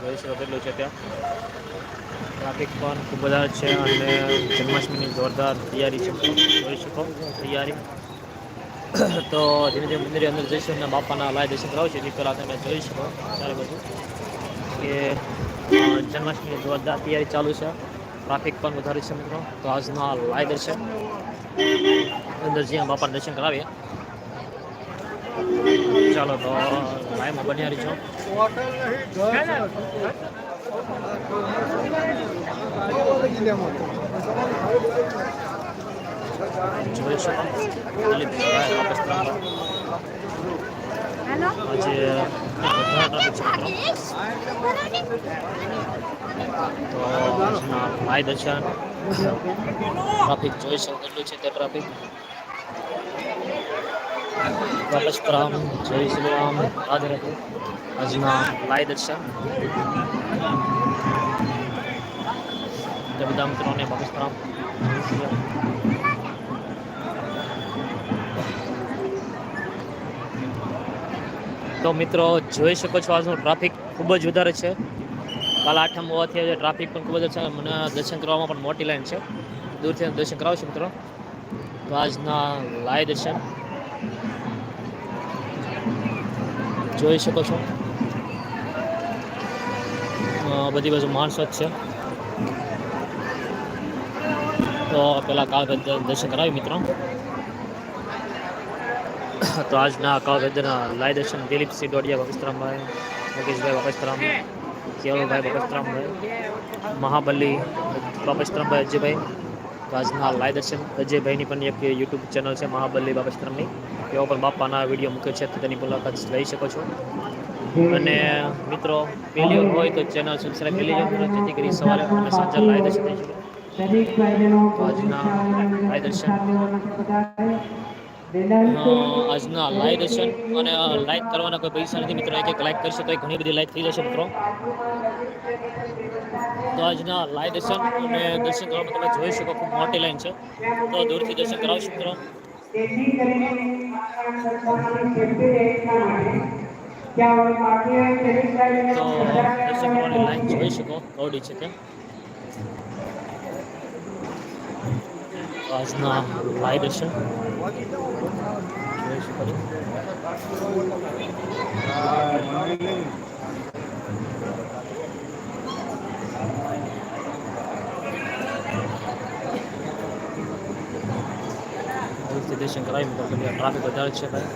જોઈ શકો છે ત્યાં. ટ્રાફિક પણ ખૂબ વધારે છે અને જન્માષ્ટમીની જોરદાર તૈયારી છે. જોઈ શકો તૈયારી. તો ધીમે ધીમે મંદિર અંદર જઈશું અને બાપાના લાય દર્શન કરાવ છે. એ પેલા તમે જોઈ શકો ત્યારે બધું કે જન્માષ્ટમીની જોરદાર તૈયારી ચાલુ છે. ટ્રાફિક પણ વધારે છે મિત્રો. તો આજના લાય દર્શન. અંદર જ્યાં બાપાના દર્શન કરાવીએ. ચાલો તો લાઈમાં બન્યા રહીજો જોઈ શકો દિલીપભાઈ વાપસ આજે તો આજના ભાઈ દર્શન ટ્રાફિક જોઈ શકો કેટલું છે તે ટ્રાફિક વાપસ રામ જય શ્રી રામ રાધે આજના લાય દર્શન બધા મિત્રોને વાપસ રામ જય તો મિત્રો જોઈ શકો છો આજનું ટ્રાફિક ખૂબ જ વધારે છે. કાલ આઠમ હોવાથી આજે ટ્રાફિક પણ ખૂબ જ છે. મને દર્શન કરવામાં પણ મોટી લાઈન છે. દૂરથી દર્શન કરાવશું મિત્રો? તો આજના લાય દર્શન. જોઈ શકો છો. બધી બાજુ માણસો જ છે. તો પેલા કાળભેદ દર્શન કરાવી મિત્રો. તો આજના કાળભદ્રના લાય દર્શન દિલીપસિંહ દોડિયા બગસ્તરામભાઈ મુકેશભાઈ બગસ્તરામ કેવલભાઈ બગસ્તરામભાઈ મહાબલી બાપસ્તરામભાઈ અજયભાઈ તો આજના લાય દર્શન અજયભાઈની પણ એક યુટ્યુબ ચેનલ છે, મહાબલી બાપસ્તરામની તેઓ પણ બાપાના વીડિયો મૂકે છે તેની મુલાકાત લઈ શકો છો. અને મિત્રો, પહેલી હોય તો ચેનલ સબસ્ક્રાઈબ કરી લેજો. જેથી કરી સવારે અને સાંજે લાય દર્શન થઈ શકે. આજના લાય દર્શન. આજના લાઈવ દર્શન અને લાઈક કરવાના કોઈ પૈસા નથી મિત્રો એક એક લાઈક કરશે તો ઘણી બધી લાઈક થઈ જશે મિત્રો. તો આજના લાઈવ દર્શન અને દર્શન કરવામાં તમે જોઈ શકો, ખૂબ મોટી લાઈન છે. તો દૂરથી દર્શન કરાવશું મિત્રો. તો દર્શન કરવાની લાઈન જોઈ શકો કવડી છે ત્યાં આજના લાઈવ છે. દર્શન કરાવી તો ટ્રાફિક વધારે છે ભાઈ.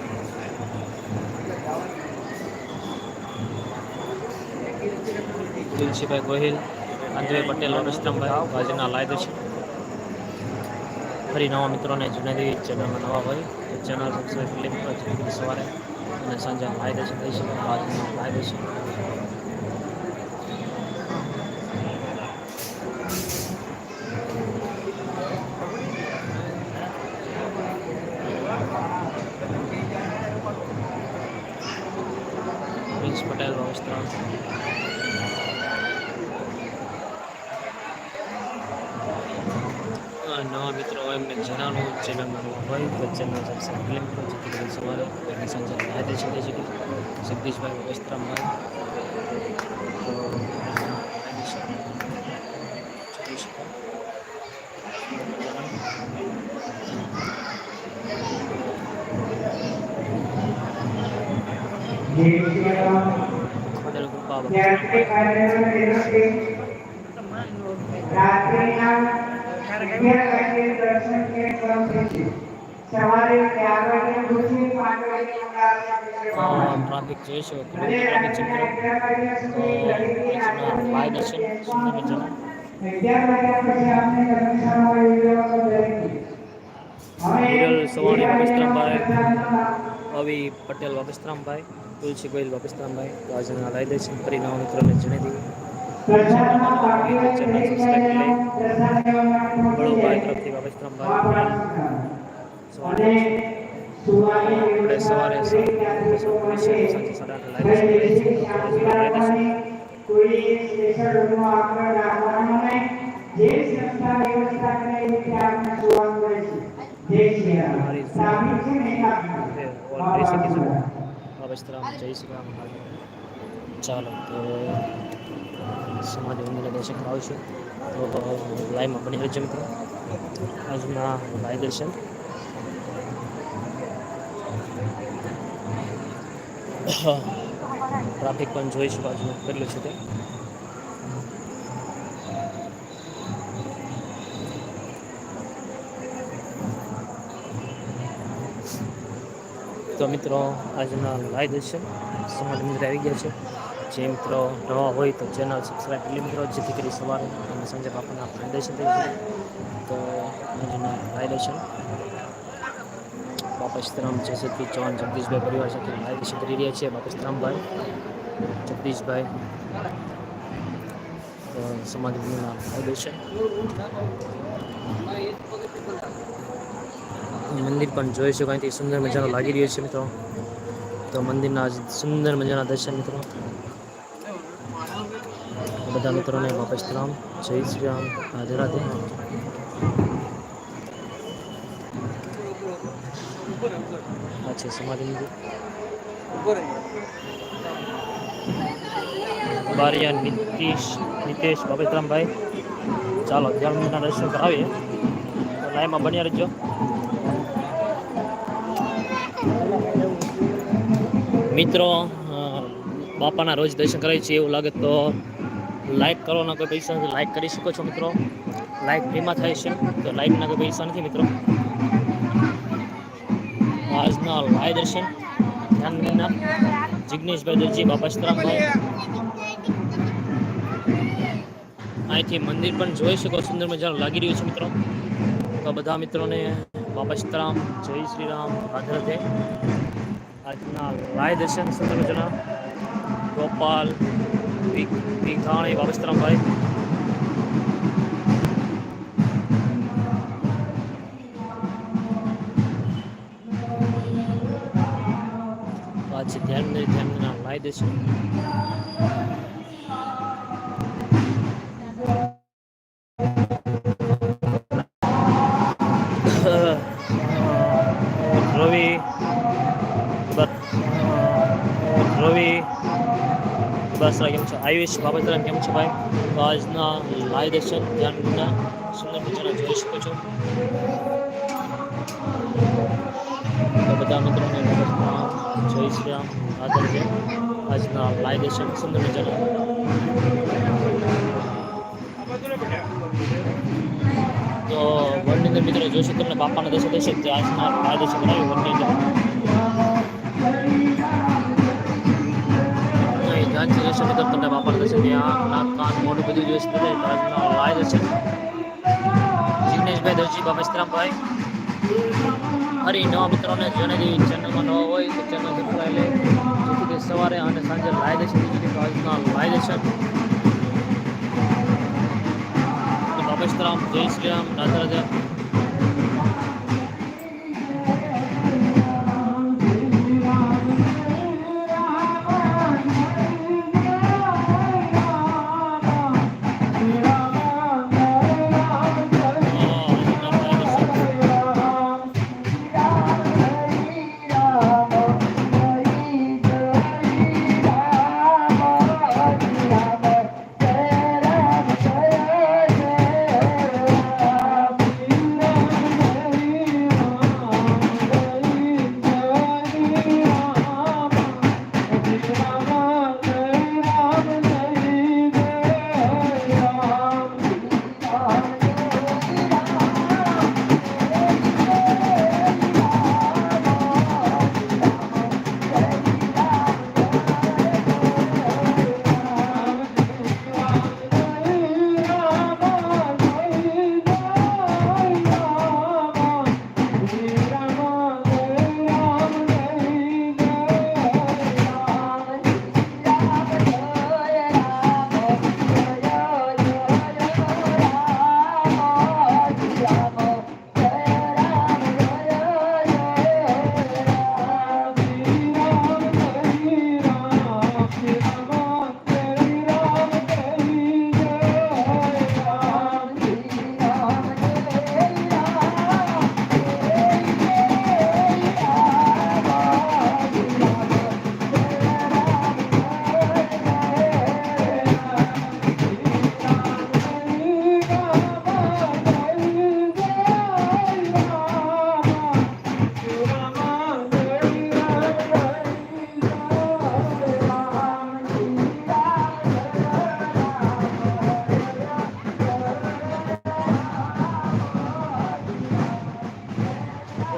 તુલસીભાઈ ગોહિલ અંજભાઈ પટેલ રમેશરામભાઈ ભાજના લાય દર્શન ફરી નવા મિત્રોને જુનાદી ચેનલમાં નવા હોય તો ચેનલ સબસ્ક્રાઈબ ક્લિક કરો જેથી સવારે અને સાંજે ફાયદો છે થઈ શકે બાજુનો ફાયદો છે પટેલ વ્યવસ્થા નવા મિત્રો હોય એમને જણાવવું ચેનલમાં હોય તો ચેનલ સબસ્ક્રાઈબ કરી મિત્રો જેથી કરીને સવારે અને સાંજે ફાયદે છે શકે જગદીશભાઈ વસ્ત્રામભાઈ ખોડલ કૃપા ટ્રાફિક છે મિત્રો બાય દર્શન સુંદર મજાના. સવાણી વાપસ્તરામભાઈ અવી પટેલ વાપસ્તરામભાઈ તુલસી ગોયલ વાપસ્તરામભાઈ તો નવા મિત્રોને જણાવી દઈએ. બળોભાઈ તરફથી વાપસ્તરામભાઈ સવારે આપણે સવારે ચાલો તો સમાજ મંદિરના દર્શન કરાવીશું તો લાઈવમાં બની રહેજો મિત્રો. આજના લાઈવ દર્શન. ટ્રાફિક પણ જોઈશું બાજુ. કેટલું છે તે? તો મિત્રો, આજના લાઈવ દર્શન સમાજ મંદિર આવી ગયા છે. જે મિત્રો નવા હોય તો ચેનલ સબસ્ક્રાઈબ કરી મિત્રો. જેથી કરી સવારે અને સાંજે બાપાના આપણે દર્શન થઈ જાય. તો આજના લાઈવ દર્શન બાપા સીતારામ જયસતી ચૌહાણ જગદીશભાઈ પરિવાર સાથે લાઈવ દર્શન કરી રહ્યા છીએ બાપા સીતારામભાઈ જગદીશભાઈ તો સમાજ મંદિરના લાઈવ દર્શન મંદિર પણ જોઈ શકો અહીંથી સુંદર મજાનો લાગી રહ્યો છે મિત્રો તો મંદિરના આજ સુંદર મજાના દર્શન મિત્રો બધા મિત્રોને બાપા શ્રી રામ જય શ્રી રામ રાધે રાધે છે સમાધિ બારિયા નીતિશ, નીતેશ બાપેશ્રામભાઈ ચાલો ધ્યાન મિનિટના દર્શન કરાવીએ. તો લાઈવમાં બન્યા રહેજો. મિત્રો બાપાના રોજ દર્શન કરાય છે એવું લાગે તો લાઈક કરવાના કોઈ પૈસા નથી. લાઈક કરી શકો છો મિત્રો. લાઈક ફ્રીમાં થાય છે. તો લાઈકના કોઈ પૈસા નથી મિત્રો. આજના લાઈવ દર્શન. વિના જિગ્નેશભાઈ દરજી, બાપા સીતારામભાઈ. અહીંથી મંદિર પણ જોઈ શકો સુંદર મજાનું લાગી રહ્યું છે મિત્રો. તો બધા મિત્રોને બાપા સીતારામ, જય શ્રી રામ રાધે. આજના લાય દર્શન સુંદર મજાના. ગોપાલ વિઘાણી, બાપા સીતારામભાઈ. લાય દર્શન રવિ રવિ. બસ કેમ છો? આયુષ બાબતરા કેમ છો ભાઈ? તો આજના લાઈવ દર્શન ધ્યાનના સુંદર મજાના જોઈ શકો છો. તો બધા મિત્રોને નમસ્કાર. જય શ્રી રામ. છે આજના લાઈવ દર્શન સુંદર મજાના. તો વનની અંદર મિત્રો જોઈશું તમને બાપાના દર્શન થશે જે. આજના લાઈવ દર્શન કરાવી વનની અંદર. ધ્યાનથી જોઈશું તમને બાપાના દર્શન ત્યાં નાક, કાન, મોઢું બધું જોઈશે તો આજના લાઈવ દર્શન જિગ્નેશભાઈ દરજી બાબા સીતરામભાઈ ફરી નવા મિત્રોને જણાવી ચેનલમાં નવા હોય તો ચેનલ સબસ્ક્રાઈબ લે. જેથી કે સવારે અને સાંજે લાઈ દેશે બીજી આજના લાઈ દેશે બાબેશ રામ જય શ્રી રામ, રાધે રાધે.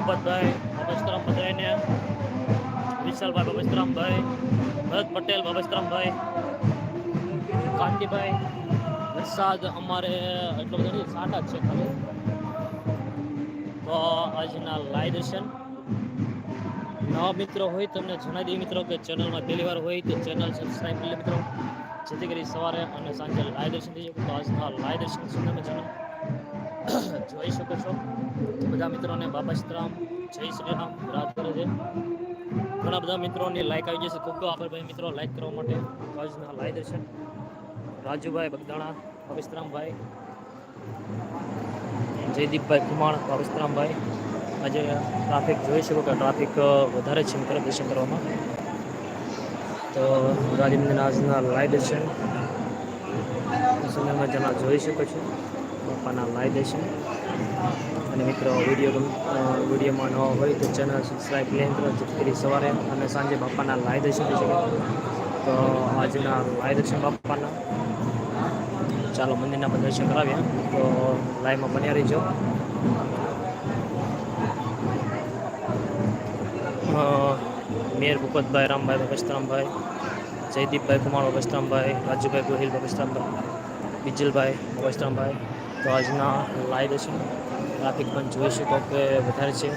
ભાઈ ભૂપતભાઈ ભબસ્તરામ પધરાઈને વિશાલભાઈ ભબસ્તરામભાઈ ભરત પટેલ ભબસ્તરામભાઈ કાંતિભાઈ, વરસાદ અમારે એટલો બધો નહીં જ છે ખાલી. તો આજના લાઈવ દર્શન નવા મિત્રો હોય તમને જણાવી દઈએ મિત્રો કે ચેનલમાં પહેલી વાર હોય તો ચેનલ સબસ્ક્રાઈબ કરી મિત્રો. જેથી કરી સવારે અને સાંજે લાઈવ દર્શન થઈ શકે તો આજના લાઈવ દર્શન શું તમે ચેનલ જોઈ શકો છો બધા મિત્રોને બાબા સીતારામ જય શ્રી રામ રાત કરે છે. ઘણા બધા મિત્રોની લાઈક આવી જશે. ખૂબ ખૂબ આભાર ભાઈ મિત્રો લાઈક કરવા માટે તો આજના લાઈવ દર્શન. રાજુભાઈ બગદાણા પવિત્રામભાઈ જયદીપભાઈ કુમાણ પવિત્રામભાઈ આજે ટ્રાફિક જોઈ શકો કે ટ્રાફિક વધારે છે, મિત્ર, દર્શન કરવામાં. તો રાજમંદિરના આજના લાઈવ દર્શન. સમયમાં જણા જોઈ શકો છો. પપ્પાના લાઈવ દર્શન. અને મિત્રો, વીડિયો વિડીયોમાં ન હોય તો ચેનલ સબસ્ક્રાઈબ લે મિત્રો. જેથી કરી સવારે અને સાંજે બાપાના લાઈવ દર્શન થઈ શકે. તો આજના લાઈવ દર્શન બાપાના ચાલો મંદિરના પણ દર્શન કરાવ્યા તો લાઈવમાં બન્યા રહીજો. મેયર ભૂપતભાઈ, રામભાઈ બગસ્તરામભાઈ જયદીપભાઈ કુમાર બગસ્તરામભાઈ રાજુભાઈ ગોહિલ બગસ્તરામભાઈ બિજલભાઈ બગસ્તરામભાઈ તો આજના લાઈવ છે. ટ્રાફિક પણ જોઈ શકો કે વધારે છે.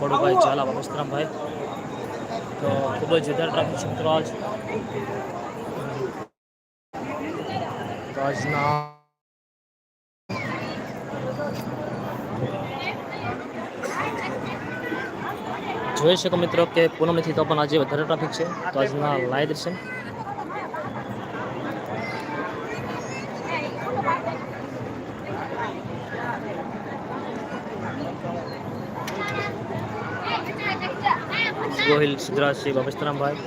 પડુભાઈ ઝાલા બગસ્તરામભાઈ તો ખૂબ જ વધારે ટ્રાફિક છે મિત્રો આજ. તો આજના જોઈ શકો મિત્રો કે પૂનમથી તો પણ આજે વધારે ટ્રાફિક છે. તો આજના લાય દર્શન. ગોહિલ સુધરાજસિંહ બાબસ્તરામભાઈ.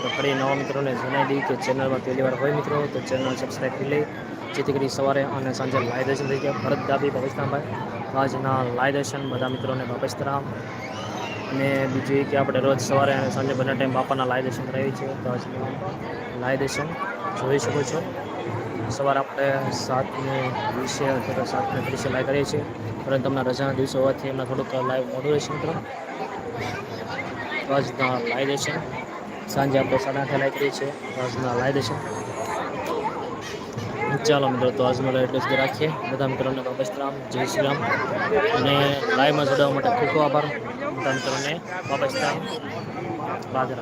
તો ફરી નવા મિત્રોને જણાવી દઈએ કે ચેનલમાં પહેલી વાર હોય મિત્રો, તો ચેનલ સબસ્ક્રાઈબ કરી લઈ જેથી કરી સવારે અને સાંજે લાય દર્શન થઈ ગયા ભરત દાબી બાબસ્તરામભાઈ. આજના લાય દર્શન બધા મિત્રોને બાબસ્તરામ. અને બીજું એ કે આપણે રોજ સવારે અને સાંજે બંને ટાઈમ બાપાના લાય દર્શન કરાવીએ છીએ. તો આજના લાઈવ દર્શન જોઈ શકો છો. સવારે આપણે સાતને વીસે અથવા સાતને ત્રીસે લાય કરીએ છીએ. પરંતુ તમને રજાના દિવસો હોવાથી એમના થોડુંક લાઈવ મોડું રહેશે મિત્રો. તો આજના લાય દર્શન. સાંજે આપણે સાડા આઠે લાય કરીએ છીએ. તો આજના લાય દર્શન. ચાલો મિત્રો, તો આજનો લાઈવ એટલું સુધી રાખીએ. બધા મિત્રોને બાબા રામ, જય શ્રી રામ. અને લાઈવમાં જોડાવા માટે ખૂબ ખૂબ આભાર. બધા મિત્રોને બાબા રામ. રાધે